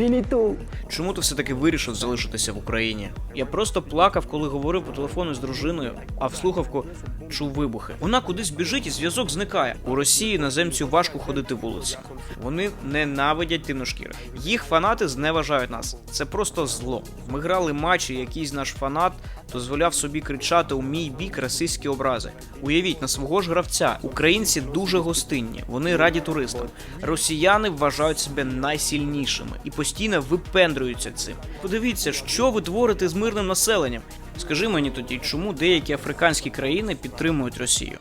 Benito. Чому ти все-таки вирішив залишитися в Україні? Я просто плакав, коли говорив по телефону з дружиною, а в слухавку чув вибухи. Вона кудись біжить і зв'язок зникає. У Росії наземцю важко ходити вулицями. Вони ненавидять тиношкіри. Їх фанати зневажають нас. Це просто зло. Ми грали матчі, якийсь наш фанат дозволяв собі кричати у мій бік расистські образи. Уявіть на свого ж гравця. Українці дуже гостинні, вони раді туристам. Росіяни вважають себе найсильнішими і постійно випендрюються цим. Подивіться, що ви творите з мирним населенням. Скажи мені тоді, чому деякі африканські країни підтримують Росію?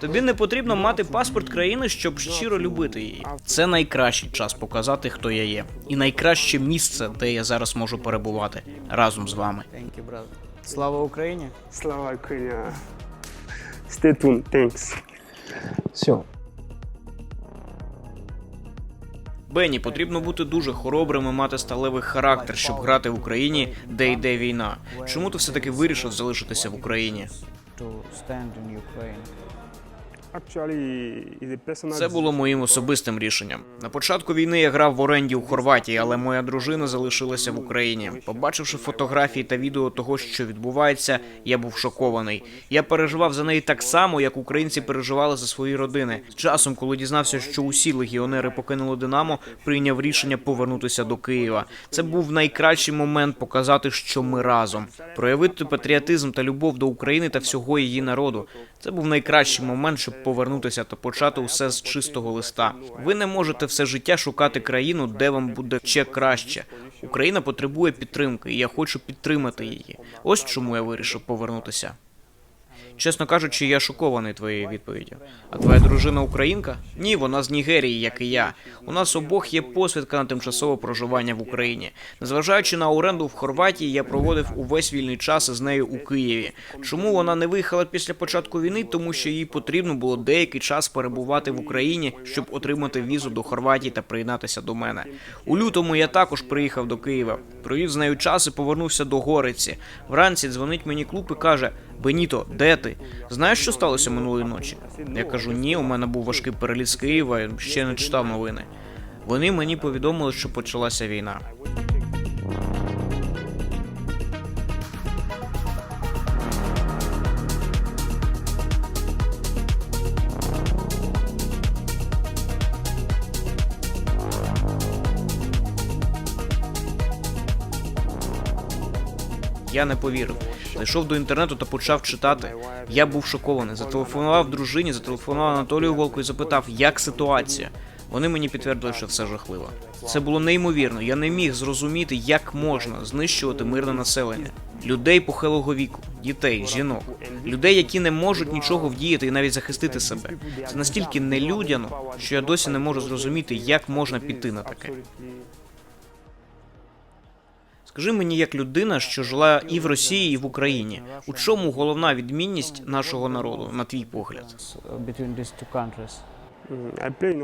Тобі не потрібно мати паспорт країни, щоб щиро любити її. Це найкращий час показати, хто я є, і найкраще місце, де я зараз можу перебувати разом з вами. Слава Україні! Слава Україні. Stay tuned. Thanks. Все. Бенні потрібно бути дуже хоробрим і мати сталевий характер, щоб грати в Україні, де йде війна. Чому ти все таки вирішив залишитися в Україні? To stand in Ukraine. Це було моїм особистим рішенням. На початку війни я грав в оренді у Хорватії, але моя дружина залишилася в Україні. Побачивши фотографії та відео того, що відбувається, я був шокований. Я переживав за неї так само, як українці переживали за свої родини. З часом, коли дізнався, що усі легіонери покинули Динамо, прийняв рішення повернутися до Києва. Це був найкращий момент показати, що ми разом, проявити патріотизм та любов до України та всього її народу. Це був найкращий момент, щоб повернутися та почати усе з чистого листа. Ви не можете все життя шукати країну, де вам буде ще краще. Україна потребує підтримки, і я хочу підтримати її. Ось чому я вирішив повернутися. Чесно кажучи, я шокований твоєю відповіддю. А твоя дружина українка? Ні, вона з Нігерії, як і я. У нас обох є посвідка на тимчасове проживання в Україні. Незважаючи на оренду в Хорватії, я проводив увесь вільний час із нею у Києві. Чому вона не виїхала після початку війни? Тому що їй потрібно було деякий час перебувати в Україні, щоб отримати візу до Хорватії та приєднатися до мене. У лютому я також приїхав до Києва, провів з нею час і повернувся до Гориці. Вранці дзвонить мені клуб і каже: Беніто, де ти? Знаєш, що сталося минулої ночі? Я кажу: ні, у мене був важкий переліт з Києва, ще не читав новини. Вони мені повідомили, що почалася війна. Я не повірив. Зайшов до інтернету та почав читати. Я був шокований. Зателефонував дружині, зателефонував Анатолію Волку і запитав, як ситуація. Вони мені підтвердили, що все жахливо. Це було неймовірно. Я не міг зрозуміти, як можна знищувати мирне населення. Людей похилого віку, дітей, жінок, людей, які не можуть нічого вдіяти і навіть захистити себе. Це настільки нелюдяно, що я досі не можу зрозуміти, як можна піти на таке. Скажи мені, як людина, що жила і в Росії, і в Україні, у чому головна відмінність нашого народу, на твій погляд?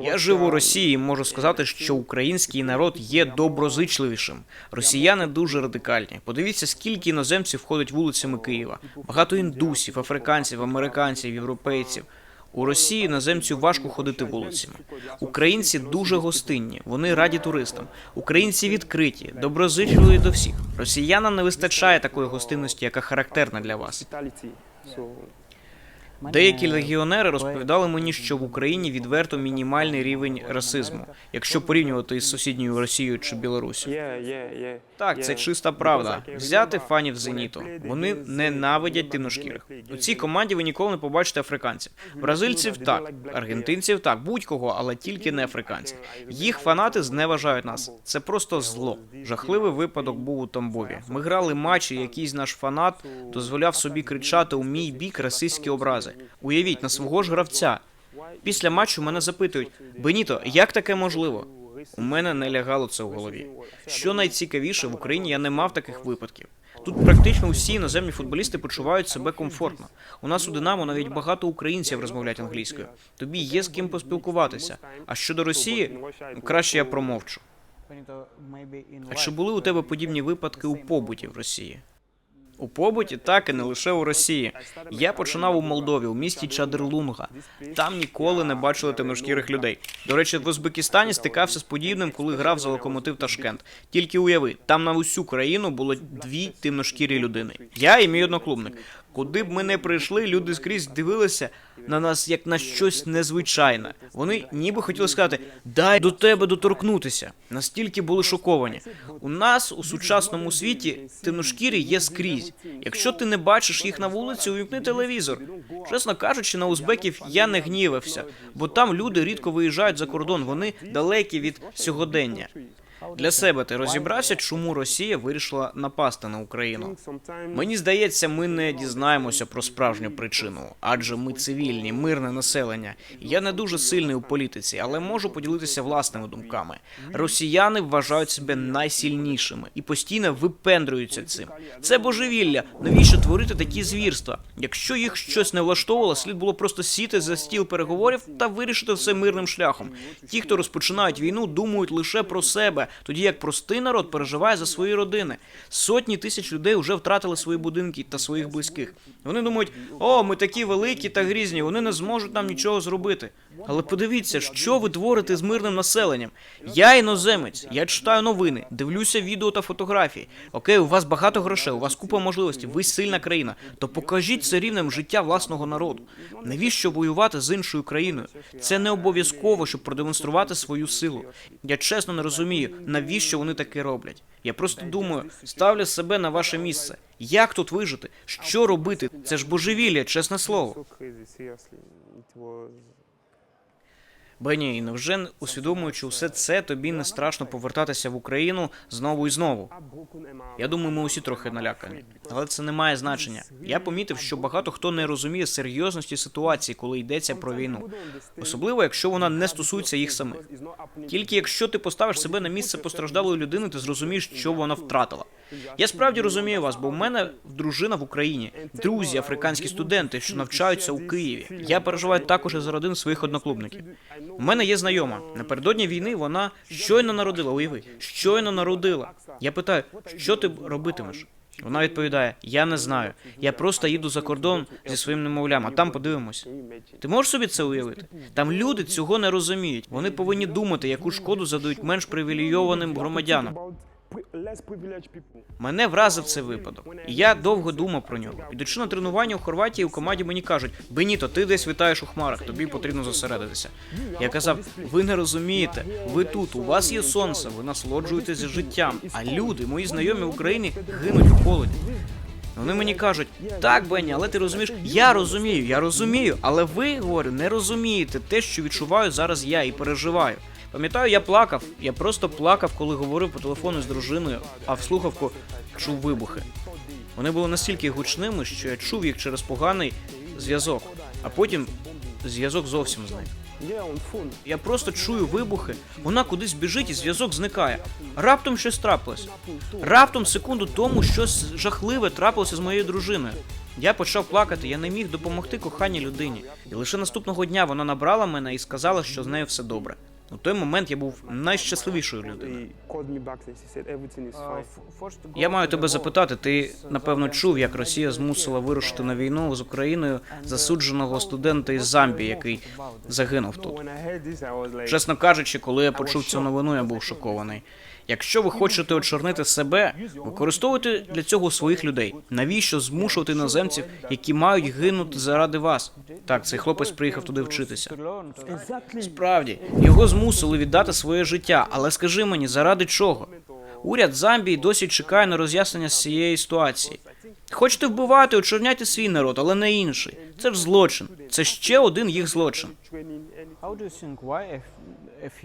Я жив у Росії, і можу сказати, що український народ є доброзичливішим. Росіяни дуже радикальні. Подивіться, скільки іноземців ходить вулицями Києва. Багато індусів, африканців, американців, європейців. У Росії іноземцю важко ходити вулицями. Українці дуже гостинні, вони раді туристам. Українці відкриті, доброзичливі до всіх. Росіянам не вистачає такої гостинності, яка характерна для вас. Деякі легіонери розповідали мені, що в Україні відверто мінімальний рівень расизму, якщо порівнювати із сусідньою Росією чи Білорусі. Так, це чиста правда. Взяти фанів Зеніту. Вони ненавидять темношкірих. У цій команді ви ніколи не побачите африканців. Бразильців так, аргентинців так, будь-кого, але тільки не африканців. Їх фанати зневажають нас. Це просто зло. Жахливий випадок був у Тамбові. Ми грали матчі, якийсь наш фанат дозволяв собі кричати у мій бік расистські образи. Уявіть на свого ж гравця. Після матчу мене запитують: Беніто, як таке можливо? У мене не лягало це в голові. Що найцікавіше, в Україні я не мав таких випадків. Тут практично всі іноземні футболісти почувають себе комфортно. У нас у Динамо навіть багато українців розмовляють англійською. Тобі є з ким поспілкуватися. А щодо Росії, краще я промовчу. А чи були у тебе подібні випадки у побуті в Росії? У побуті, так і не лише у Росії. Я починав у Молдові, у місті Чадерлунга. Там ніколи не бачили темношкірих людей. До речі, в Узбекистані стикався з подібним, коли грав за локомотив Ташкент. Тільки уяви, там на усю країну було дві темношкірі людини. Я і мій одноклубник. Куди б ми не прийшли, люди скрізь дивилися на нас як на щось незвичайне. Вони ніби хотіли сказати: дай до тебе доторкнутися. Настільки були шоковані. У нас у сучасному світі темношкірі є скрізь. Якщо ти не бачиш їх на вулиці, увімкни телевізор. Чесно кажучи, на узбеків я не гнівався, бо там люди рідко виїжджають за кордон. Вони далекі від сьогодення. Для себе ти розібрався, чому Росія вирішила напасти на Україну? Мені здається, ми не дізнаємося про справжню причину, адже ми цивільні, мирне населення. Я не дуже сильний у політиці, але можу поділитися власними думками. Росіяни вважають себе найсильнішими і постійно випендрюються цим. Це божевілля. Навіщо творити такі звірства? Якщо їх щось не влаштовувало, слід було просто сіти за стіл переговорів та вирішити все мирним шляхом. Ті, хто розпочинають війну, думають лише про себе, тоді як простий народ переживає за свої родини. Сотні тисяч людей вже втратили свої будинки та своїх близьких. Вони думають, о, ми такі великі та грізні, вони не зможуть нам нічого зробити. Але подивіться, що ви творите з мирним населенням. Я іноземець, я читаю новини, дивлюся відео та фотографії. Окей, у вас багато грошей, у вас купа можливостей, ви сильна країна. То покажіть це рівнем життя власного народу. Навіщо воювати з іншою країною? Це не обов'язково, щоб продемонструвати свою силу. Я чесно не розумію, навіщо вони таке роблять. Я просто думаю, ставлю себе на ваше місце. Як тут вижити? Що робити? Це ж божевілля, чесне слово. Бені, невже усвідомуючи усе це, тобі не страшно повертатися в Україну знову і знову? Я думаю, ми усі трохи налякані, але це не має значення. Я помітив, що багато хто не розуміє серйозності ситуації, коли йдеться про війну, особливо якщо вона не стосується їх самих. Тільки якщо ти поставиш себе на місце постраждалої людини, ти зрозумієш, що вона втратила. Я справді розумію вас, бо в мене дружина в Україні, друзі, африканські студенти, що навчаються у Києві. Я переживаю також і за родин своїх одноклубників. У мене є знайома. Напередодні війни вона щойно народила. Уяви, щойно народила. Я питаю, що ти робитимеш? Вона відповідає: Я не знаю. Я просто їду за кордон зі своїм немовлям, а там подивимось. Ти можеш собі це уявити? Там люди цього не розуміють. Вони повинні думати, яку шкоду задають менш привілейованим громадянам. Мене вразив цей випадок. І я довго думав про нього. Ідучи на тренування у Хорватії, у команді мені кажуть: Беніто, ти десь вітаєш у хмарах, тобі потрібно зосередитися. Я казав: ви не розумієте, ви тут, у вас є сонце, ви насолоджуєтеся життям. А люди, мої знайомі в Україні, гинуть у холоді. Вони мені кажуть, так, Бенні, але ти розумієш, я розумію, я розумію, але ви, говорю, не розумієте те, що відчуваю зараз я і переживаю. Пам'ятаю, я плакав, я просто плакав, коли говорив по телефону з дружиною, а в слухавку чув вибухи. Вони були настільки гучними, що я чув їх через поганий зв'язок, а потім зв'язок зовсім зник. Я просто чую вибухи, вона кудись біжить і зв'язок зникає. Раптом щось трапилось. Раптом секунду тому щось жахливе трапилося з моєю дружиною. Я почав плакати, я не міг допомогти коханій людині. І лише наступного дня вона набрала мене і сказала, що з нею все добре. У той момент я був найщасливішою людиною. Я маю тебе запитати. Ти напевно чув, як Росія змусила вирушити на війну з Україною засудженого студента із Замбії, який загинув тут. Чесно кажучи, коли я почув цю новину, я був шокований. Якщо ви хочете очорнити себе, використовуйте для цього своїх людей. Навіщо змушувати іноземців, які мають гинути заради вас? Так, цей хлопець приїхав туди вчитися. Справді, його змусили віддати своє життя, але скажи мені, заради чого? Уряд Замбії досі чекає на роз'яснення з цієї ситуації. Хочете вбивати, очорняйте свій народ, але не інший. Це ж злочин. Це ще один їх злочин.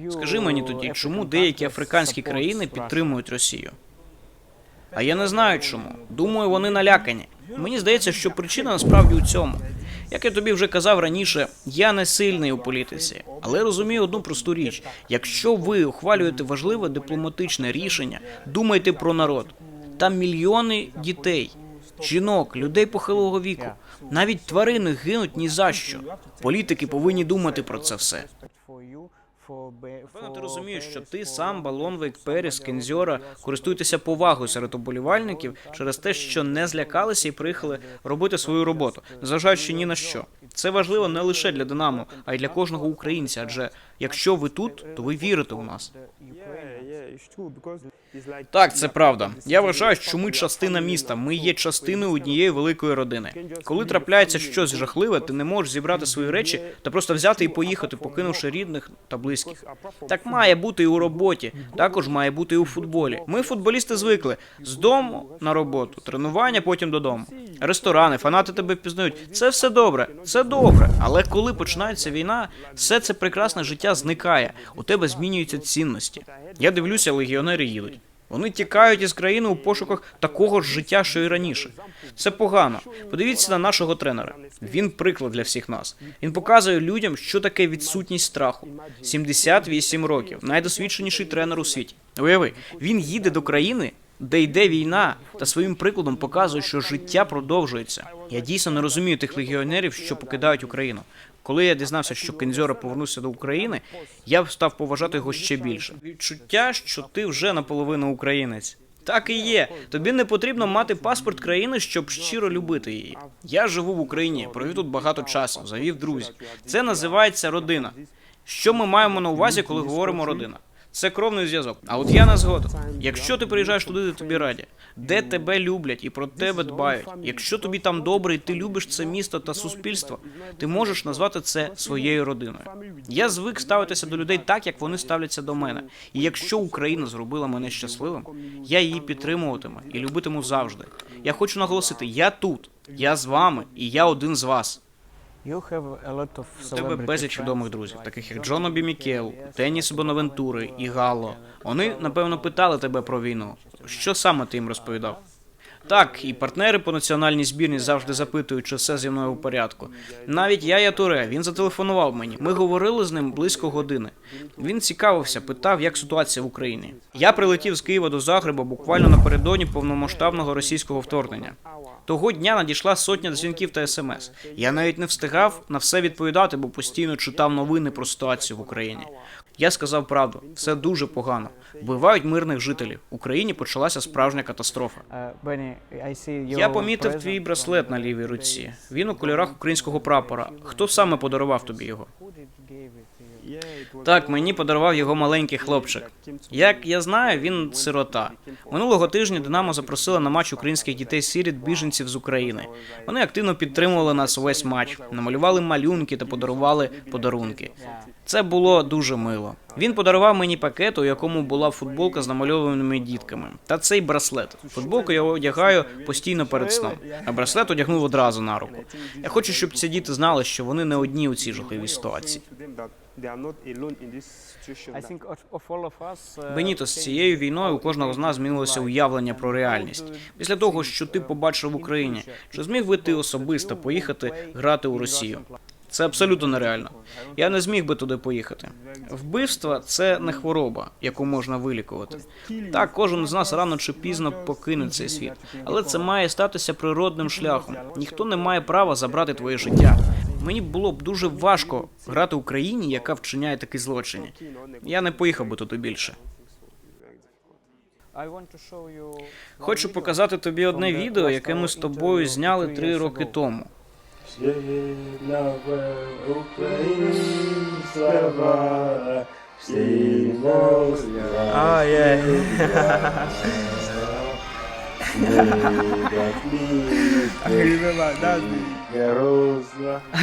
Скажи мені тоді, чому деякі африканські країни підтримують Росію? А я не знаю чому. Думаю, вони налякані. Мені здається, що причина насправді у цьому. Як я тобі вже казав раніше, я не сильний у політиці, але розумію одну просту річ: якщо ви ухвалюєте важливе дипломатичне рішення, думайте про народ. Там мільйони дітей, жінок, людей похилого віку. Навіть тварини гинуть ні за що. Політики повинні думати про це все. Напевно, ти розумієш, що ти сам, Балонвик, Періс, Кензьора користуєтеся повагою серед оболівальників через те, що не злякалися і приїхали робити свою роботу, незважаючи ні на що. Це важливо не лише для Динамо, а й для кожного українця. Адже якщо ви тут, то ви вірите у нас. Так, це правда. Я вважаю, що ми частина міста. Ми є частиною однієї великої родини. Коли трапляється щось жахливе, ти не можеш зібрати свої речі та просто взяти і поїхати, покинувши рідних та близьких. Так має бути і у роботі, також має бути і у футболі. Ми, футболісти, звикли з дому на роботу, тренування, потім додому. Ресторани, фанати тебе впізнають. Це все добре, це добре. Але коли починається війна, все це прекрасне життя зникає. У тебе змінюються цінності. Я дивлюся, легіонери їдуть. Вони тікають із країни у пошуках такого ж життя, що і раніше. Це погано. Подивіться на нашого тренера. Він приклад для всіх нас. Він показує людям, що таке відсутність страху. 78 років, найдосвідченіший тренер у світі. Уяви, він їде до країни, де йде війна, та своїм прикладом показує, що життя продовжується. Я дійсно не розумію тих легіонерів, що покидають Україну. Коли я дізнався, що Кензьора повернувся до України, я став поважати його ще більше. Відчуття, що ти вже наполовину українець. Так і є. Тобі не потрібно мати паспорт країни, щоб щиро любити її. Я живу в Україні, провів тут багато часу, завів друзів. Це називається родина. Що ми маємо на увазі, коли говоримо родина? Це кровний зв'язок. А от я не згоден. Якщо ти приїжджаєш туди, де тобі раді, де тебе люблять і про тебе дбають. Якщо тобі там добре, і ти любиш це місто та суспільство, ти можеш назвати це своєю родиною. Я звик ставитися до людей так, як вони ставляться до мене. І якщо Україна зробила мене щасливим, я її підтримуватиму і любитиму завжди. Я хочу наголосити: я тут, я з вами, і я один з вас. You have a lot of У тебе безліч відомих друзів, таких як Джон Обі Мікел, Теніс Бонавентури і Гало. Вони напевно питали тебе про війну. Що саме ти їм розповідав? Так, і партнери по національній збірні завжди запитують, чи все зі мною у порядку. Навіть я Туре, він зателефонував мені. Ми говорили з ним близько години. Він цікавився, питав, як ситуація в Україні. Я прилетів з Києва до Загреба буквально напередодні повномасштабного російського вторгнення. Того дня надійшла сотня дзвінків та смс. Я навіть не встигав на все відповідати, бо постійно читав новини про ситуацію в Україні. Я сказав правду, все дуже погано. Вбивають мирних жителів. В Україні почалася справжня катастрофа. Я помітив твій браслет на лівій руці. Він у кольорах українського прапора. Хто саме подарував тобі його? Так, мені подарував його маленький хлопчик. Як я знаю, він сирота. Минулого тижня Динамо запросила на матч українських дітей сиріт біженців з України. Вони активно підтримували нас увесь матч, намалювали малюнки та подарували подарунки. Це було дуже мило. Він подарував мені пакет, у якому була футболка з намальованими дітками, та цей браслет. Футболку я одягаю постійно перед сном, а браслет одягнув одразу на руку. Я хочу, щоб ці діти знали, що вони не одні у цій жахливій ситуації. Uh, Беніто, з цією війною у кожного з нас змінилося уявлення про реальність. Після того, що ти побачив в Україні, чи зміг би ти особисто поїхати грати у Росію? Це абсолютно нереально. Я не зміг би туди поїхати. Вбивство це не хвороба, яку можна вилікувати. Так, кожен з нас рано чи пізно покине цей світ, але це має статися природним шляхом. Ніхто не має права забрати твоє життя. Мені було б дуже важко грати в країні, яка вчиняє такі злочини. Я не поїхав би туди більше. Хочу показати тобі одне відео, яке ми з тобою зняли три роки тому. Ah, yeah.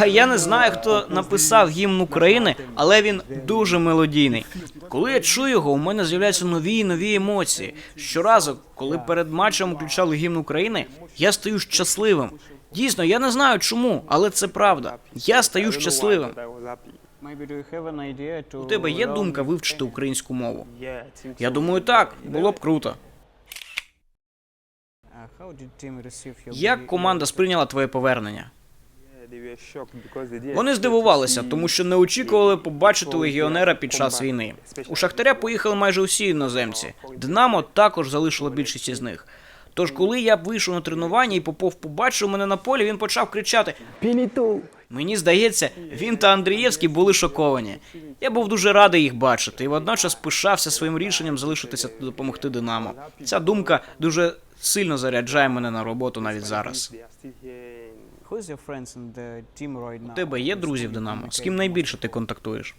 Я не знаю, хто написав гімн України, але він дуже мелодійний. Коли я чую його, у мене з'являються нові і нові емоції. Щоразу, коли перед матчем включали гімн України, я стаю щасливим. Дійсно, я не знаю чому, але це правда. Я стаю щасливим. У тебе є думка вивчити українську мову? Я думаю, так було б круто. Як команда сприйняла твоє повернення? Вони здивувалися, тому що не очікували побачити легіонера під час війни. У Шахтаря поїхали майже усі іноземці. Динамо також залишило більшість із них. Тож, коли я вийшов на тренування і Попов побачив мене на полі, він почав кричати: Пініту, Мені здається, він та Андрієвський були шоковані. Я був дуже радий їх бачити і водночас пишався своїм рішенням залишитися допомогти Динамо. Ця думка дуже сильно заряджає мене на роботу навіть зараз. У тебе є друзі в Динамо? З ким найбільше ти контактуєш?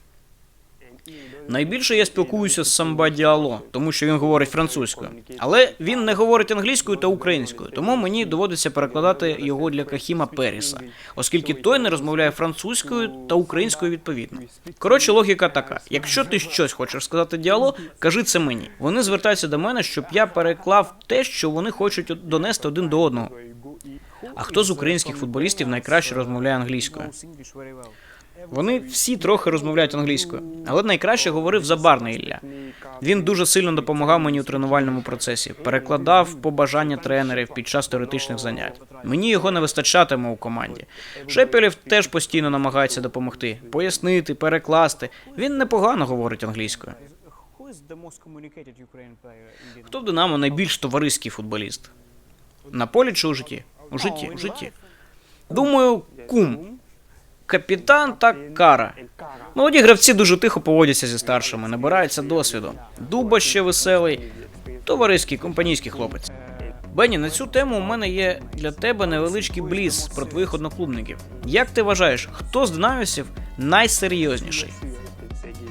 Найбільше я спілкуюся з Самба Діало, тому що він говорить французькою. Але він не говорить англійською та українською, тому мені доводиться перекладати його для Кахіма Періса, оскільки той не розмовляє французькою та українською відповідно. Коротше, логіка така: якщо ти щось хочеш сказати діало, кажи це мені. Вони звертаються до мене, щоб я переклав те, що вони хочуть донести один до одного. А хто з українських футболістів найкраще розмовляє англійською? Вони всі трохи розмовляють англійською, але найкраще говорив Забарний Ілля. Він дуже сильно допомагав мені у тренувальному процесі, перекладав побажання тренерів під час теоретичних занять. Мені його не вистачатиме у команді. Шепелєв теж постійно намагається допомогти, пояснити, перекласти. Він непогано говорить англійською. Хто в Динамо найбільш товариський футболіст? На полі чи у житті? У житті, у житті. Думаю, кум, капітан та кара. Молоді гравці дуже тихо поводяться зі старшими, набираються досвіду. Дуба ще веселий, товариський, компанійський хлопець. Бенні, на цю тему у мене є для тебе невеличкий бліз про твоїх одноклубників. Як ти вважаєш, хто з динамівців найсерйозніший?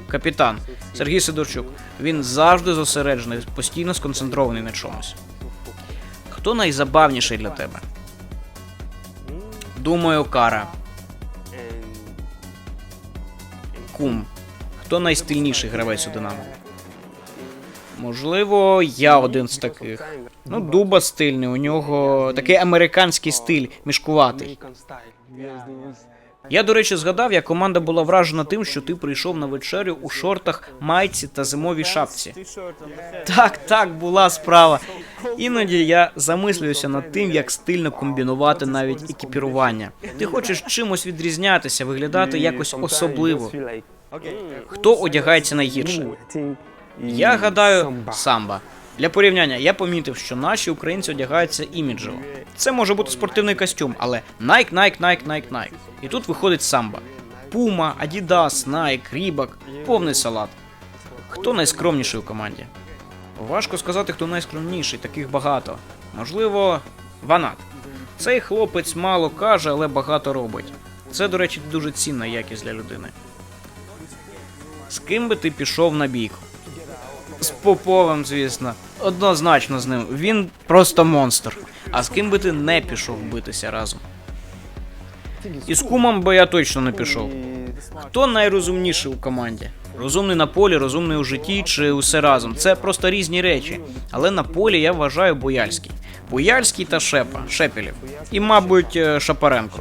Капітан Сергій Сидорчук. Він завжди зосереджений, постійно сконцентрований на чомусь. Хто найзабавніший для тебе? Думаю, кара. Кум. Хто найстильніший гравець у Динамо? Можливо, я один з таких. Ну, дуба стильний, у нього такий американський стиль, мішкуватий. Я, до речі, згадав, як команда була вражена тим, що ти прийшов на вечерю у шортах, майці та зимовій шапці. Так, так, була справа. Іноді я замислююся над тим, як стильно комбінувати навіть екіпірування. Ти хочеш чимось відрізнятися, виглядати якось особливо. Хто одягається найгірше? Я гадаю, самба. Для порівняння, я помітив, що наші українці одягаються іміджево. Це може бути спортивний костюм, але Nike, Nike, Nike, Nike, Nike. І тут виходить самба. Puma, Adidas, Nike, Reebok, повний салат. Хто найскромніший у команді? Важко сказати, хто найскромніший, таких багато. Можливо, Ванат. Цей хлопець мало каже, але багато робить. Це, до речі, дуже цінна якість для людини. З ким би ти пішов на бійку? З Поповим, звісно. Однозначно з ним. Він просто монстр. А з ким би ти не пішов битися разом? І з кумом би я точно не пішов. Хто найрозумніший у команді? Розумний на полі, розумний у житті чи усе разом. Це просто різні речі. Але на полі я вважаю Бояльський. Бояльський та Шепа, Шепелів. І, мабуть, е, Шапаренко.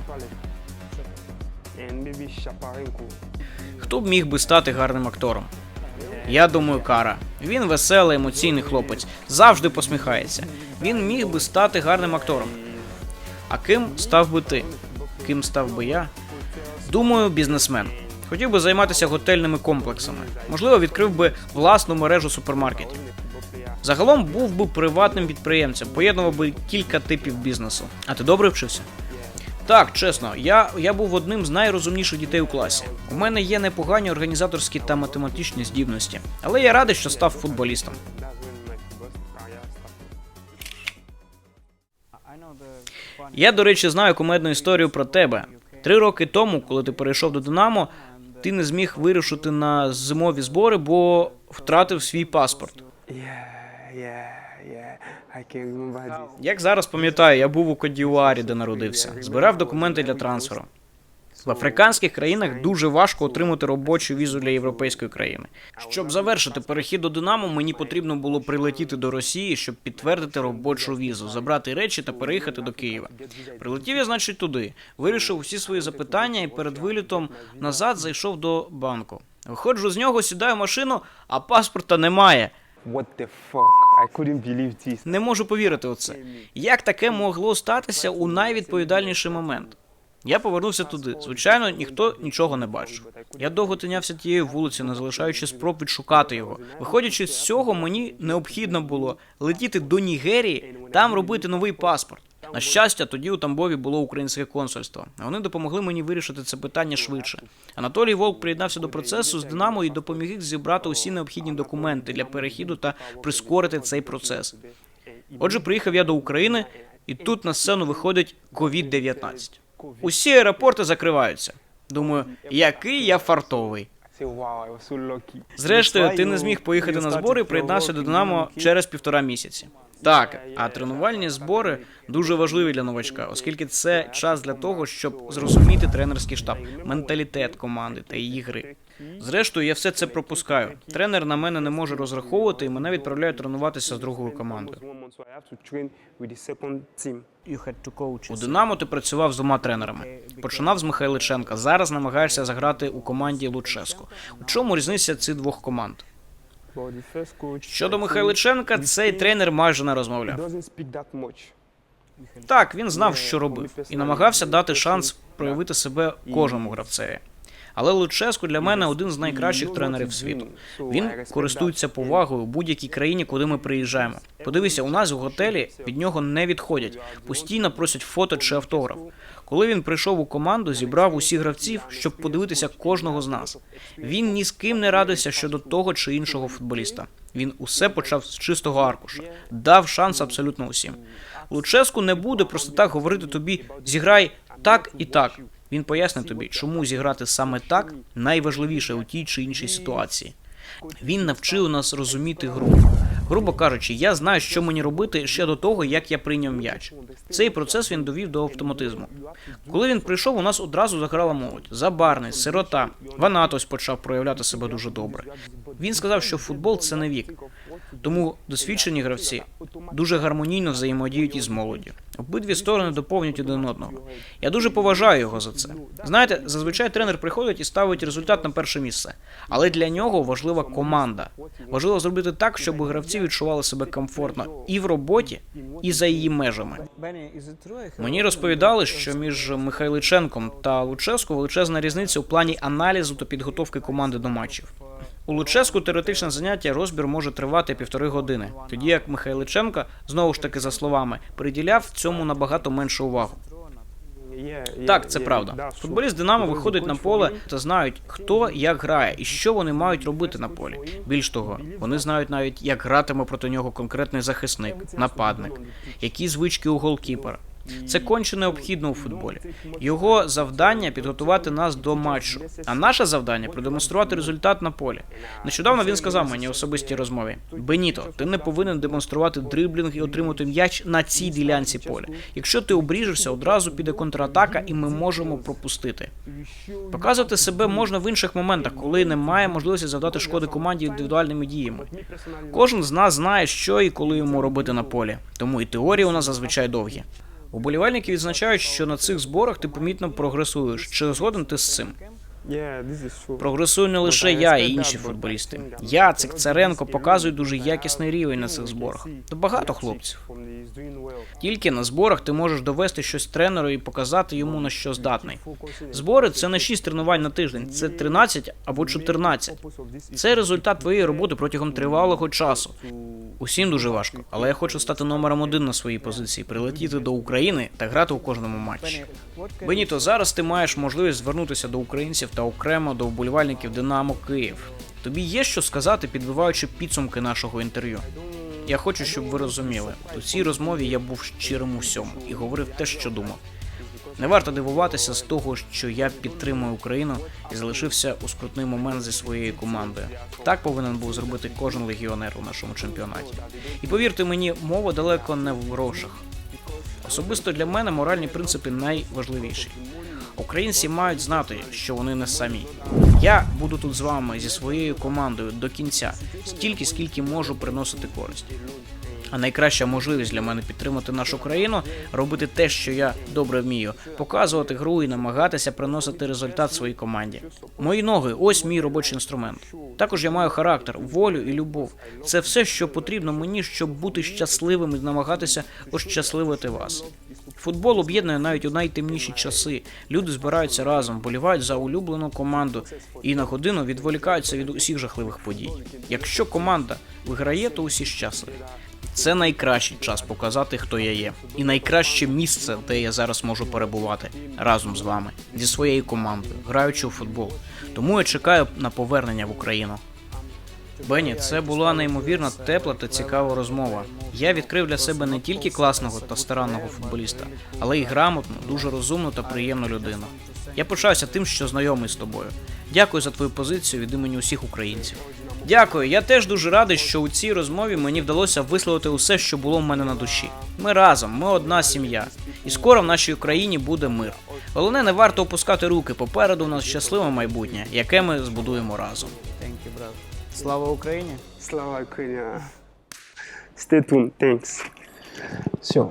Хто б міг би стати гарним актором? Я думаю, Кара. Він веселий, емоційний хлопець, завжди посміхається. Він міг би стати гарним актором. А ким став би ти? Ким став би я? Думаю, бізнесмен. Хотів би займатися готельними комплексами. Можливо, відкрив би власну мережу супермаркетів. Загалом був би приватним підприємцем, поєднував би кілька типів бізнесу. А ти добре вчився? Так, чесно, я, я був одним з найрозумніших дітей у класі. У мене є непогані організаторські та математичні здібності, але я радий, що став футболістом. Я, до речі, знаю кумедну історію про тебе. Три роки тому, коли ти перейшов до Динамо, ти не зміг вирушити на зимові збори, бо втратив свій паспорт. Yeah, yeah, yeah. I can remember this. Як зараз пам'ятаю, я був у Кодіуарі, де народився, збирав документи для трансферу. В африканських країнах дуже важко отримати робочу візу для європейської країни. Щоб завершити перехід до Динамо, мені потрібно було прилетіти до Росії, щоб підтвердити робочу візу, забрати речі та переїхати до Києва. Прилетів я, значить, туди, вирішив усі свої запитання і перед вилітом назад зайшов до банку. Виходжу з нього, сідаю в машину, а паспорта немає. What the fuck? I couldn't believe this. Не можу повірити у це. Як таке могло статися у найвідповідальніший момент? Я повернувся туди. Звичайно, ніхто нічого не бачив. Я довго тинявся тією вулицею, не залишаючи спроб відшукати його. Виходячи з цього, мені необхідно було летіти до Нігерії, там робити новий паспорт. На щастя, тоді у Тамбові було українське консульство. Вони допомогли мені вирішити це питання швидше. Анатолій Волк приєднався до процесу з Динамо і допоміг їх зібрати усі необхідні документи для перехіду та прискорити цей процес. Отже, приїхав я до України, і тут на сцену виходить COVID-19. Усі аеропорти закриваються. Думаю, який я фартовий. Зрештою, ти не зміг поїхати на збори і приєднався до Динамо через півтора місяці. Так, а тренувальні збори дуже важливі для новачка, оскільки це час для того, щоб зрозуміти тренерський штаб, менталітет команди та її гри. Зрештою, я все це пропускаю. Тренер на мене не може розраховувати, і мене відправляють тренуватися з другою командою. У Динамо ти працював з двома тренерами. Починав з Михайличенка. Зараз намагаєшся заграти у команді Луческо. У чому різниця цих двох команд? Щодо Михайличенка, цей тренер майже не розмовляв. Так, він знав, що робив, і намагався дати шанс проявити себе кожному гравцеві. Але Луческу для мене один з найкращих тренерів світу. Він користується повагою у будь-якій країні, куди ми приїжджаємо. Подивися, у нас в готелі від нього не відходять, постійно просять фото чи автограф. Коли він прийшов у команду, зібрав усіх гравців, щоб подивитися кожного з нас. Він ні з ким не радився щодо того чи іншого футболіста. Він усе почав з чистого аркуша, дав шанс абсолютно усім. Луческу не буде просто так говорити тобі зіграй так і так. Він пояснить тобі, чому зіграти саме так найважливіше у тій чи іншій ситуації. Він навчив нас розуміти гру. Грубо кажучи, я знаю, що мені робити ще до того, як я прийняв м'яч. Цей процес він довів до автоматизму. Коли він прийшов, у нас одразу заграла молодь. Забарний, сирота. Ванатос почав проявляти себе дуже добре. Він сказав, що футбол це не вік. Тому досвідчені гравці дуже гармонійно взаємодіють із молоддю. Обидві сторони доповнюють один одного. Я дуже поважаю його за це. Знаєте, зазвичай тренер приходить і ставить результат на перше місце, але для нього важлива команда. Важливо зробити так, щоб гравці відчували себе комфортно і в роботі, і за її межами. Мені розповідали, що між Михайличенком та Луческу величезна різниця у плані аналізу та підготовки команди до матчів. У Луческу теоретичне заняття розбір може тривати півтори години, тоді як Михайличенка, знову ж таки за словами, приділяв цьому набагато менше увагу. Так, це правда. Футболіст Динамо виходить на поле та знають, хто як грає і що вони мають робити на полі. Більш того, вони знають навіть, як гратиме проти нього конкретний захисник, нападник, які звички у голкіпера. Це конче необхідно у футболі. Його завдання підготувати нас до матчу. А наше завдання продемонструвати результат на полі. Нещодавно він сказав мені в особистій розмові: Беніто, ти не повинен демонструвати дриблінг і отримати м'яч на цій ділянці поля. Якщо ти обріжешся, одразу піде контратака, і ми можемо пропустити. Показувати себе можна в інших моментах, коли немає можливості завдати шкоди команді індивідуальними діями. Кожен з нас знає, що і коли йому робити на полі, тому і теорії у нас зазвичай довгі. Уболівальники відзначають, що на цих зборах ти помітно прогресуєш. Чи згоден ти з цим? Прогресую не лише я і інші футболісти. Я, Царенко, показують дуже якісний рівень на цих зборах. Та багато хлопців. Тільки на зборах ти можеш довести щось тренеру і показати йому на що здатний. Збори це не 6 тренувань на тиждень, це 13 або 14. Це результат твоєї роботи протягом тривалого часу. Усім дуже важко, але я хочу стати номером один на своїй позиції, прилетіти до України та грати у кожному матчі. Беніто, зараз ти маєш можливість звернутися до українців та окремо до вболівальників Динамо Київ. Тобі є що сказати, підбиваючи підсумки нашого інтерв'ю. Я хочу, щоб ви розуміли, у цій розмові я був щирим у всьому і говорив те, що думав. Не варто дивуватися з того, що я підтримую Україну і залишився у скрутний момент зі своєю командою. Так повинен був зробити кожен легіонер у нашому чемпіонаті. І повірте мені, мова далеко не в грошах. Особисто для мене моральні принципи найважливіші. Українці мають знати, що вони не самі. Я буду тут з вами зі своєю командою до кінця, стільки, скільки можу приносити користь. А найкраща можливість для мене підтримати нашу країну, робити те, що я добре вмію, показувати гру і намагатися приносити результат своїй команді. Мої ноги ось мій робочий інструмент. Також я маю характер, волю і любов. Це все, що потрібно мені, щоб бути щасливим і намагатися ощасливити вас. Футбол об'єднує навіть у найтемніші часи. Люди збираються разом, болівають за улюблену команду і на годину відволікаються від усіх жахливих подій. Якщо команда виграє, то усі щасливі. Це найкращий час показати, хто я є, і найкраще місце, де я зараз можу перебувати разом з вами, зі своєю командою, граючи у футбол. Тому я чекаю на повернення в Україну. Бені, це була неймовірно тепла та цікава розмова. Я відкрив для себе не тільки класного та старанного футболіста, але й грамотну, дуже розумну та приємну людину. Я пишаюся тим, що знайомий з тобою. Дякую за твою позицію від імені усіх українців. Дякую. Я теж дуже радий, що у цій розмові мені вдалося висловити усе, що було в мене на душі. Ми разом, ми одна сім'я. І скоро в нашій Україні буде мир. Головне, не варто опускати руки. Попереду у нас щасливе майбутнє, яке ми збудуємо разом. Слава Україні! Slava Ukraine. Stay tuned. Thanks. Все,